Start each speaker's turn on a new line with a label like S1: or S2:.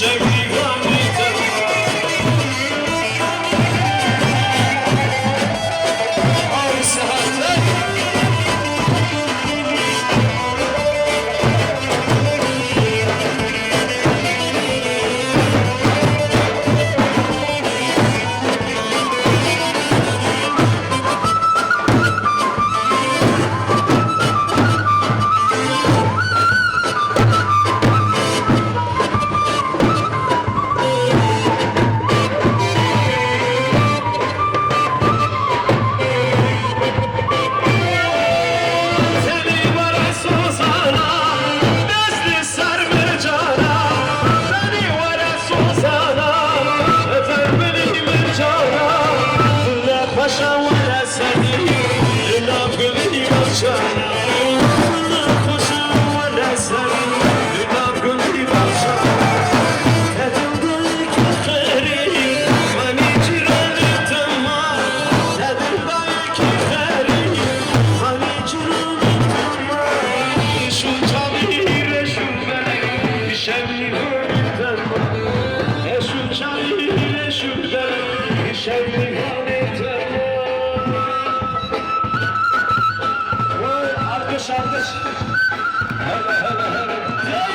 S1: Shaggy Sunshine. şarkı çıktı. Hele hele hele. Hey!